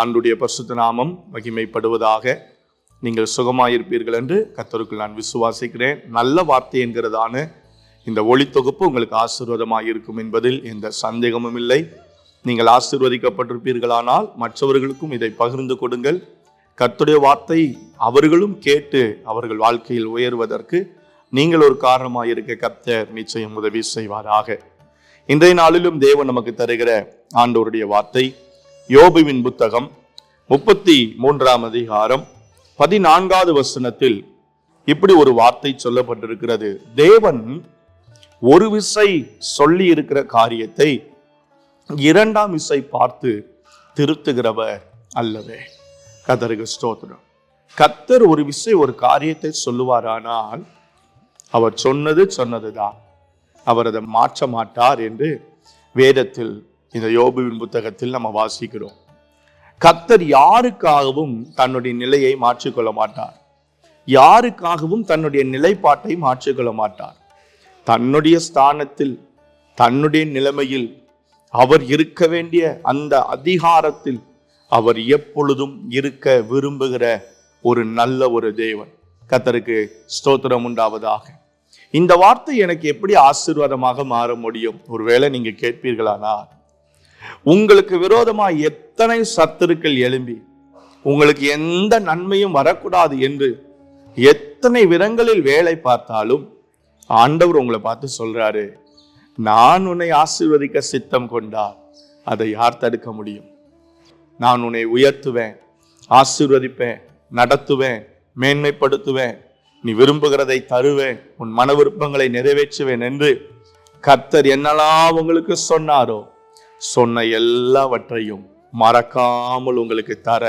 ஆண்டுடைய பரிசுத்த நாமம் மகிமைப்படுவதாக நீங்கள் சுகமாயிருப்பீர்கள் என்று கத்தருக்குள் நான் விசுவாசிக்கிறேன். நல்ல வார்த்தை என்கிறதான இந்த ஒளித்தொகுப்பு உங்களுக்கு ஆசீர்வாதமாக இருக்கும் என்பதில் எந்த சந்தேகமும் இல்லை. நீங்கள் ஆசீர்வதிக்கப்பட்டிருப்பீர்களானால் மற்றவர்களுக்கும் இதை பகிர்ந்து கொடுங்கள். கர்த்தருடைய வார்த்தை அவர்களும் கேட்டு அவர்கள் வாழ்க்கையில் உயர்வதற்கு நீங்கள் ஒரு காரணமாக இருக்க கர்த்தர் நிச்சயம் உதவி செய்வாராக. இன்றைய நாளிலும் தேவன் நமக்கு தருகிற ஆண்டவருடைய வார்த்தை யோபுவின் புத்தகம் முப்பத்தி மூன்றாம் அதிகாரம் பதினான்காவது வசனத்தில் இப்படி ஒரு வார்த்தை சொல்லப்பட்டிருக்கிறது. தேவன் ஒரு விசை சொல்லி இருக்கிற காரியத்தை இரண்டாம் விசை பார்த்து திருத்துகிறவர் அல்லவே. கதருக்கு ஸ்தோத்திரம். கத்தர் ஒரு விசை ஒரு காரியத்தை சொல்லுவாரானால் அவர் சொன்னது சொன்னதுதான். அவர் அதை மாற்ற மாட்டார் என்று வேதத்தில் இந்த யோபுவின் புத்தகத்தில் நம்ம வாசிக்கிறோம். கத்தர் யாருக்காகவும் தன்னுடைய நிலையை மாற்றிக்கொள்ள மாட்டார். யாருக்காகவும் தன்னுடைய நிலைப்பாட்டை மாற்றிக்கொள்ள மாட்டார். தன்னுடைய ஸ்தானத்தில் தன்னுடைய நிலைமையில் அவர் இருக்க வேண்டிய அந்த அதிகாரத்தில் அவர் எப்பொழுதும் இருக்க விரும்புகிற ஒரு நல்ல ஒரு தேவன். கத்தருக்கு ஸ்தோத்திரம் உண்டாவதாக. இந்த வார்த்தை எனக்கு எப்படி ஆசீர்வாதமாக மாற முடியும்? ஒருவேளை நீங்க கேட்பீர்களானால் உங்களுக்கு விரோதமா எத்தனை சத்துருக்கள் எழும்பி? உங்களுக்கு எந்த நன்மையும் வரக்கூடாது என்று எத்தனை விதங்களில் வேலை பார்த்தாலும் ஆண்டவர் உங்களை பார்த்து சொல்றாரு நான் உன்னை ஆசீர்வதிக்க சித்தம் கொண்டால் அதை யார் தடுக்க முடியும்? நான் உன்னை உயர்த்துவேன் ஆசீர்வதிப்பேன் நடத்துவேன் மேன்மைப்படுத்துவேன் நீ விரும்புகிறதை தருவேன் உன் மன விருப்பங்களை நிறைவேற்றுவேன் என்று கர்த்தர் என்னெல்லாம் உங்களுக்கு சொன்னாரோ சொன்ன எல்லாவற்றையும் மறக்காமல் உங்களுக்கு தர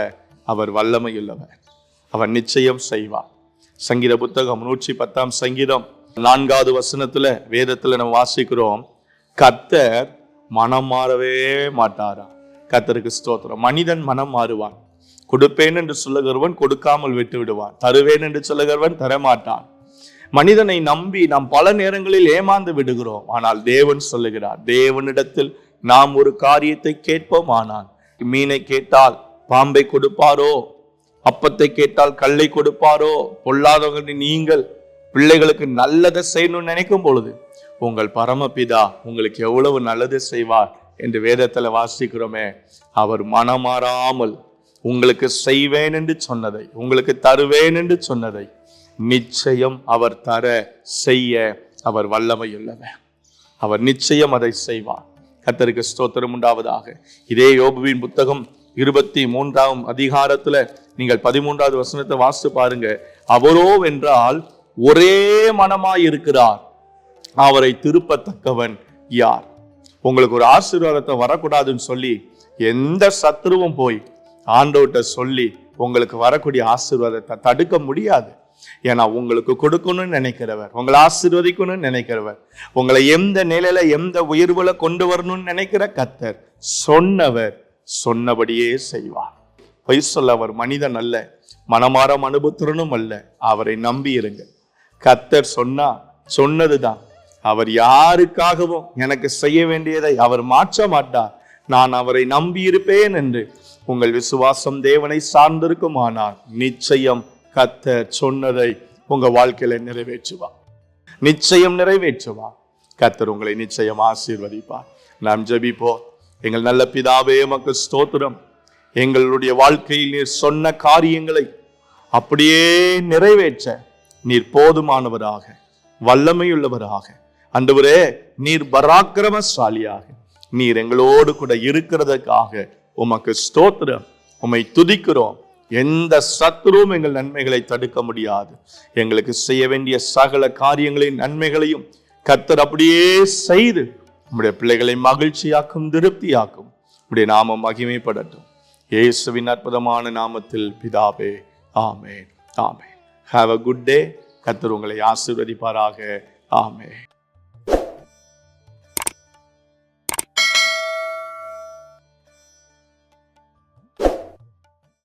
அவர் வல்லமையுள்ளவர். அவர் நிச்சயம் செய்வார். சங்கீத புத்தகம் நூற்றி பத்தாம் சங்கீதம் நான்காவது வசனத்துல வேதத்துல நம்ம வாசிக்கிறோம் கத்தர் மனம் மாறவே மாட்டாரா? கத்தருக்கு ஸ்தோத்திரம். மனிதன் மனம் மாறுவான். கொடுப்பேன் என்று சொல்லுகிறவன் கொடுக்காமல் விட்டு விடுவான் தருவேன் என்று சொல்லுகிறவன் தரமாட்டான். மனிதனை நம்பி நாம் பல நேரங்களில் ஏமாந்து விடுகிறோம். ஆனால் தேவன் சொல்லுகிறார் தேவனிடத்தில் நாம் ஒரு காரியத்தை கேட்போம் ஆனால் மீனை கேட்டால் பாம்பை கொடுப்பாரோ? அப்பத்தை கேட்டால் கல்லை கொடுப்பாரோ? பொல்லாதவர்கள் நீங்கள் பிள்ளைகளுக்கு நல்லதை செய்யணும்னு நினைக்கும் பொழுது உங்கள் பரமபிதா உங்களுக்கு எவ்வளவு நல்லது செய்வார் என்று வேதத்தில் வாசிக்கிறோமே. அவர் மனமாறாமல் உங்களுக்கு செய்வேன் என்று சொன்னதை உங்களுக்கு தருவேன் என்று சொன்னதை நிச்சயம் அவர் தர செய்ய அவர் வல்லமையுள்ளவர். அவர் நிச்சயம் அதை செய்வார். கத்தருக்கு ஸ்தோத்திரம் உண்டாவதாக. இதே யோபுவின் புத்தகம் இருபத்தி மூன்றாம் அதிகாரத்துல நீங்கள் பதிமூன்றாவது வசனத்தை வாசித்து பாருங்க. அவரோ வென்றால் ஒரே மனமாய் இருக்கிறார் அவரை திருப்பத்தக்கவன் யார்? உங்களுக்கு ஒரு ஆசீர்வாதத்தை வரக்கூடாதுன்னு சொல்லி எந்த சத்துருவும் போய் ஆண்டோட்ட சொல்லி உங்களுக்கு வரக்கூடிய ஆசீர்வாதத்தை தடுக்க முடியாது. ஏன்னா உங்களுக்கு கொடுக்கணும்னு நினைக்கிறவர் உங்களை ஆசீர்வதிக்கணும்னு நினைக்கிறவர் உங்களை எந்த நிலையில எந்த உயர்வுல கொண்டு வரணும்னு நினைக்கிற கத்தர் சொன்னவர் சொன்னபடியே செய்வார். பொய் சொல்ல அவர் மனிதன் அல்ல மனமாற அனுபவத்திறனும் அல்ல அவரை நம்பி இருங்க. கத்தர் சொன்னா சொன்னதுதான். அவர் யாருக்காகவும் எனக்கு செய்ய வேண்டியதை அவர் மாற்ற மாட்டார். நான் அவரை நம்பி இருப்பேன் என்று உங்கள் விசுவாசம் தேவனை சார்ந்திருக்குமானால் நிச்சயம் கத்த சொன்னதை உங்க வாழ்க்கையில நிறைவேற்றுவா நிச்சயம் நிறைவேற்றுவா கத்தர் உங்களை நிச்சயம் ஆசீர்வதிப்பார். நாம் ஜெபிப்போம். எங்கள் நல்ல பிதாவே மக்கள் ஸ்தோத்திரம். எங்களுடைய வாழ்க்கையில் நீர் சொன்ன காரியங்களை அப்படியே நிறைவேற்ற நீர் போதுமானவராக வல்லமையுள்ளவராக. அன்றுவரே நீர் பராக்கிரமசாலியாக. நீர் எங்களோடு கூட இருக்கிறதுக்காக உமக்கு ஸ்தோத்திரம். உம்மை துதிக்கிறோம். எந்த சத்துருவும் எங்கள் நன்மைகளை தடுக்க முடியாது. எங்களுக்கு செய்ய வேண்டிய சகல காரியங்களின் நன்மைகளையும் கத்தர் அப்படியே செய்து நம்முடைய பிள்ளைகளை மகிழ்ச்சியாக்கும் திருப்தியாக்கும். நம்முடைய நாமம் மகிமைப்படட்டும். இயேசுவின் அற்புதமான நாமத்தில் பிதாவே ஆமே ஆமென். ஹாவ் அ குட் டே கத்தர் உங்களை ஆசீர்வதிப்பாராக. ஆமே